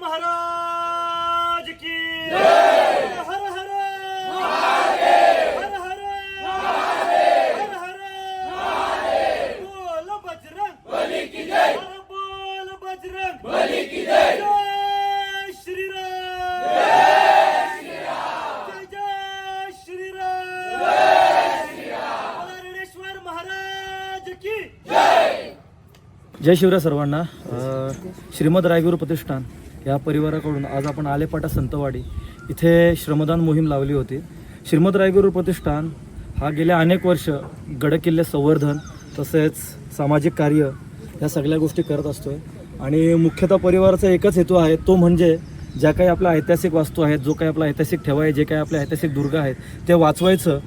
महाराज की हर हर हर। हर हर हर बोल बजरंग बली की जय बोल बजरंग बली की जय जय श्रीराम जय जय श्रीराम हरणेश्वर महाराज की जय शिवराय सर्वांना श्रीमद रायगुरु प्रतिष्ठान. या परिवाराकडून आज आपण आलेपाटा संतवाडी इथे श्रमदान मोहीम लावली होती. श्रीमद रायगुरू प्रतिष्ठान हा गेल्या अनेक वर्ष गडकिल्ले संवर्धन तसेच सामाजिक कार्य या सगळ्या गोष्टी करत असतो आहे आणि मुख्यतः परिवाराचा एकच हेतू आहे तो म्हणजे ज्या काही आपल्या ऐतिहासिक वास्तू आहेत जो काही आपला ऐतिहासिक ठेवा आहे जे काही आपले ऐतिहासिक दुर्ग आहेत ते वाचवायचं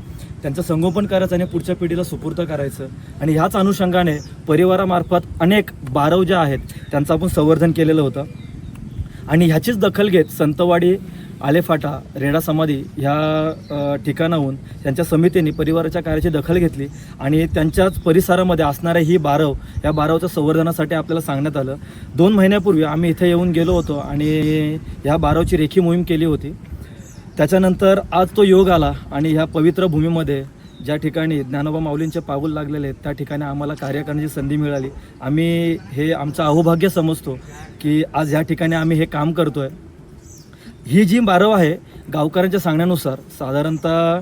त्यांचं संगोपन करायचं आणि पुढच्या पिढीला सुपूर्त करायचं. आणि ह्याच अनुषंगाने परिवारामार्फत अनेक बारव ज्या आहेत त्यांचं आपण संवर्धन केलेलं होतं. आणि ह्याचीच दखल घेत संतवाडी आलेफाटा रेडा समाधी ह्या ठिकाणाहून त्यांच्या समितीने परिवाराच्या कार्याची दखल घेतली आणि त्यांच्याच परिसरामध्ये असणाऱ्या ही बारव या बारवच्या संवर्धनासाठी आपल्याला सांगण्यात आलं. दोन महिन्यापूर्वी आम्ही इथे येऊन गेलो होतो आणि ह्या बारवची रेखी मोहीम केली होती. त्याच्यानंतर आज तो योग आला आणि ह्या पवित्र भूमीमध्ये ज्या ठिकाणी ज्ञानोबा माऊलींचे पाऊल लागलेले आहेत त्या ठिकाणी आम्हाला कार्य करण्याची संधी मिळाली. आम्ही हे आमचं अहोभाग्य समजतो की आज ह्या ठिकाणी आम्ही हे काम करतोय. ही जी बारव आहे गावकऱ्यांच्या सांगण्यानुसार साधारणतः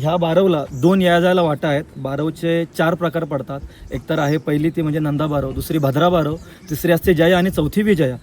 ह्या बारवला दोन याजायला वाटा आहेत. बारवचे चार प्रकार पडतात. एकतर आहे पहिली ती म्हणजे नंदा बारव दुसरी भद्रा बारव तिसरी असते जया आणि चौथी विजया.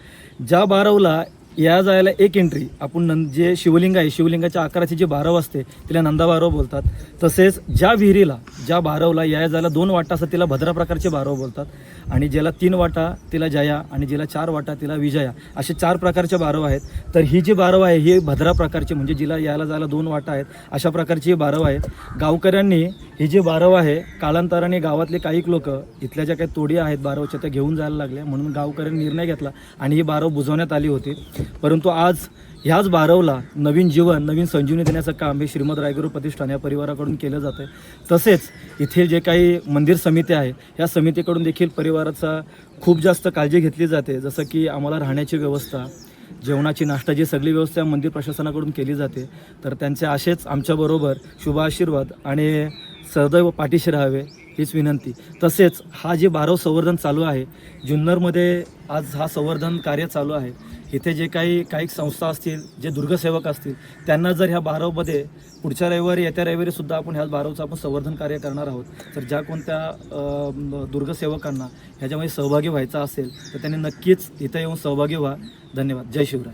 ज्या बारवला या जायला एक एंट्री आपण नंद जे शिवलिंग आहे शिवलिंगाच्या आकाराची जी बारव असते तिला नंदा बारव बोलतात. तसेच ज्या विहिरीला ज्या बारवला या जायला दोन वाटा असतात तिला भद्रा प्रकारचे बारव बोलतात. आणि ज्याला तीन वाटा तिला जया आणि जिला चार वाटा तिला विजया. असे चार प्रकारचे बारव आहेत. तर ही जी बारव आहे ही भद्रा प्रकारची म्हणजे जिला यायला जायला दोन वाटा आहेत अशा प्रकारची ही बारव आहेत. गावकऱ्यांनी ही जी बारव आहे कालांतराने गावातले काही लोक इथल्या ज्या काही तोडी आहेत बारवच्या त्या घेऊन जायला लागल्या म्हणून गावकऱ्यांनी निर्णय घेतला आणि ही बारव बुजवण्यात आली होती. परंतु आज ह्याच बारवला नवीन जीवन नवीन संजीवनी देण्याचं काम हे श्रीमद रायगुरू प्रतिष्ठान या परिवाराकडून केलं जातं आहे तसेच इथे जे काही मंदिर समिती आहे या समितीकडून देखील परिवाराचा खूप जास्त काळजी घेतली जाते. जसं की आम्हाला राहण्याची व्यवस्था जेवणाची नाश्ताची सगळी व्यवस्था मंदिर प्रशासनाकडून केली जाते. तर त्यांचे असेच आमच्याबरोबर शुभ आशीर्वाद आणि सदैव पाठीशी राहावे. हीच विनंती. तसेच हा जे बारव संवर्धन चालू आहे जुन्नरमध्ये आज हा संवर्धन कार्य चालू आहे. इथे जे काही काही संस्था असतील जे दुर्गसेवक असतील त्यांना जर ह्या बारवमध्ये पुढच्या रविवारी येत्या रविवारीसुद्धा आपण ह्या बारवचं आपण संवर्धन कार्य करणार आहोत. तर ज्या कोणत्या दुर्गसेवकांना ह्याच्यामध्ये सहभागी व्हायचा असेल तर त्यांनी नक्कीच इथं येऊन सहभागी व्हा. धन्यवाद. जय शिवराय.